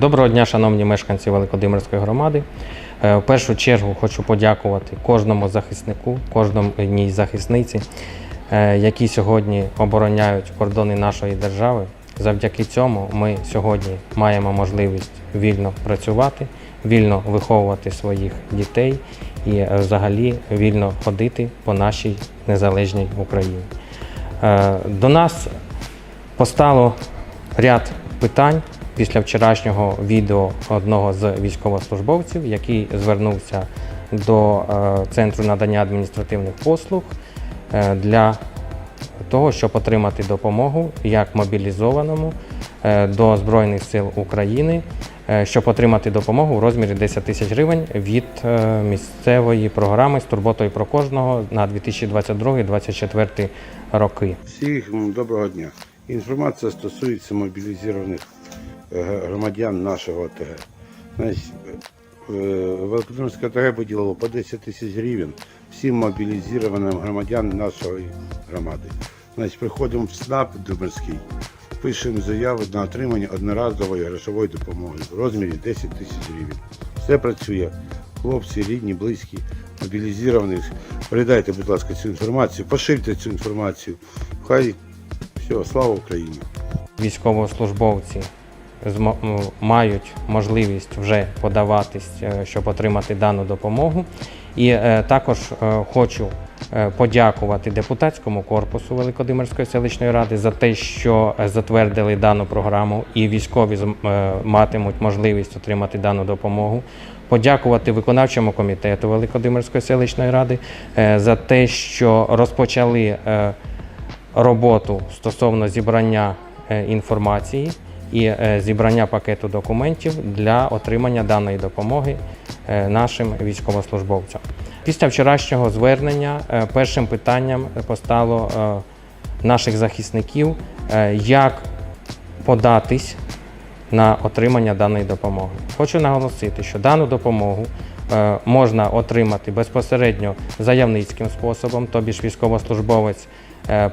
Доброго дня, шановні мешканці Великодимирської громади. Е, В першу чергу хочу подякувати кожному захиснику, кожній захисниці, е, які сьогодні обороняють кордони нашої держави. Завдяки цьому ми сьогодні маємо можливість вільно працювати, вільно виховувати своїх дітей і е, взагалі вільно ходити по нашій незалежній Україні. До нас постало ряд питань після вчорашнього відео одного з військовослужбовців, який звернувся до е, центру надання адміністративних послуг е, для того, щоб отримати допомогу як мобілізованому е, до Збройних сил України, щоб отримати допомогу в розмірі 10 тисяч гривень від місцевої програми з турботою про кожного на 2022-2024 роки. Всім доброго дня. Інформація стосується мобілізованих громадян нашого ОТГ. Значить, е, ОТГ виділило по 10 тисяч гривень всім мобілізованим громадян нашої громади. Значить, приходимо в СНАП Дуберський, пишемо заяву на отримання одноразової грошової допомоги в розмірі 10 тисяч гривень. Все працює. Хлопці, рідні, близькі, мобілізованих. Передайте, будь ласка, цю інформацію, поширте цю інформацію. Хай все, слава Україні! військовослужбовці мають можливість вже подаватись, е, щоб отримати дану допомогу. І е, також е, хочу подякувати депутатському корпусу Великодимирської селищної ради за те, що затвердили дану програму, і військові матимуть можливість отримати дану допомогу. Подякувати виконавчому комітету Великодимирської селищної ради за те, що розпочали роботу стосовно зібрання інформації і е, зібрання пакету документів для отримання даної допомоги е, нашим військовослужбовцям. Після вчорашнього звернення е, першим питанням постало наших захисників, як податись на отримання даної допомоги. Хочу наголосити, що дану допомогу можна отримати безпосередньо заявницьким способом, тобі ж військовослужбовець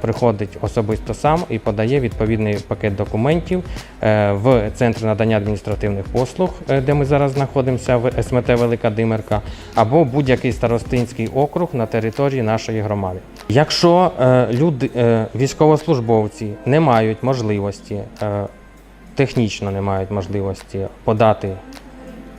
приходить особисто сам і подає відповідний пакет документів е, в центр надання адміністративних послуг, е, де ми зараз знаходимося в СМТ Велика Димерка, або будь-який старостинський округ на території нашої громади. Якщо е, люди, е, військовослужбовці не мають можливості е, технічно не мають можливості подати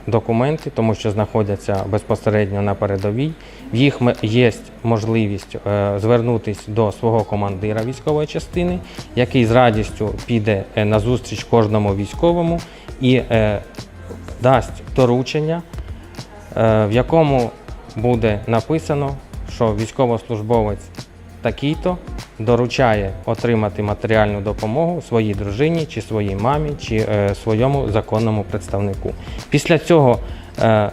документи, тому що знаходяться безпосередньо на передовій. В їх є можливість е, звернутися до свого командира військової частини, який з радістю піде е, на зустріч кожному військовому і е, дасть доручення, в якому буде написано, що військовослужбовець такий-то доручає отримати матеріальну допомогу своїй дружині, чи своїй мамі, чи е, своєму законному представнику. Після цього, е,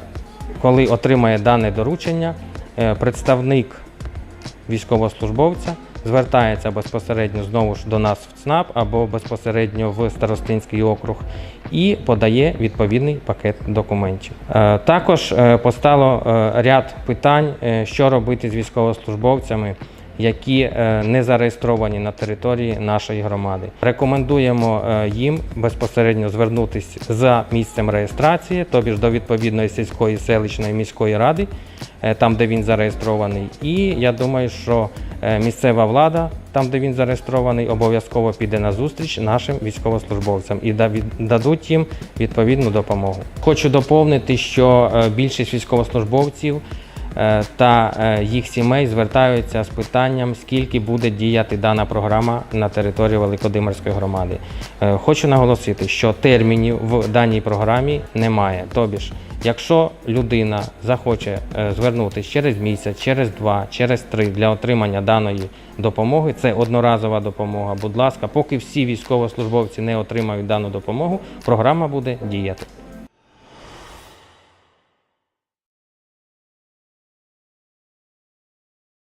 коли отримає дане доручення, е, представник військовослужбовця звертається безпосередньо знову ж до нас в ЦНАП або безпосередньо в Старостинський округ і подає відповідний пакет документів. Також постало ряд питань, що робити з військовослужбовцями. Які е, не зареєстровані на території нашої громади, рекомендуємо е, їм безпосередньо звернутися за місцем реєстрації, тобі ж до відповідної сільської селищної міської ради, е, там де він зареєстрований. І я думаю, що місцева влада, там де він зареєстрований, обов'язково піде на зустріч нашим військовослужбовцям і дадуть їм відповідну допомогу. Хочу доповнити, що більшість військовослужбовців та е, їх сімей звертаються з питанням, скільки буде діяти дана програма на території Великодимирської громади. Е, Хочу наголосити, що термінів в даній програмі немає. Тобі ж, якщо людина захоче е, звернутися через місяць, через два, через три для отримання даної допомоги, це одноразова допомога. Будь ласка, поки всі військовослужбовці не отримають дану допомогу, програма буде діяти.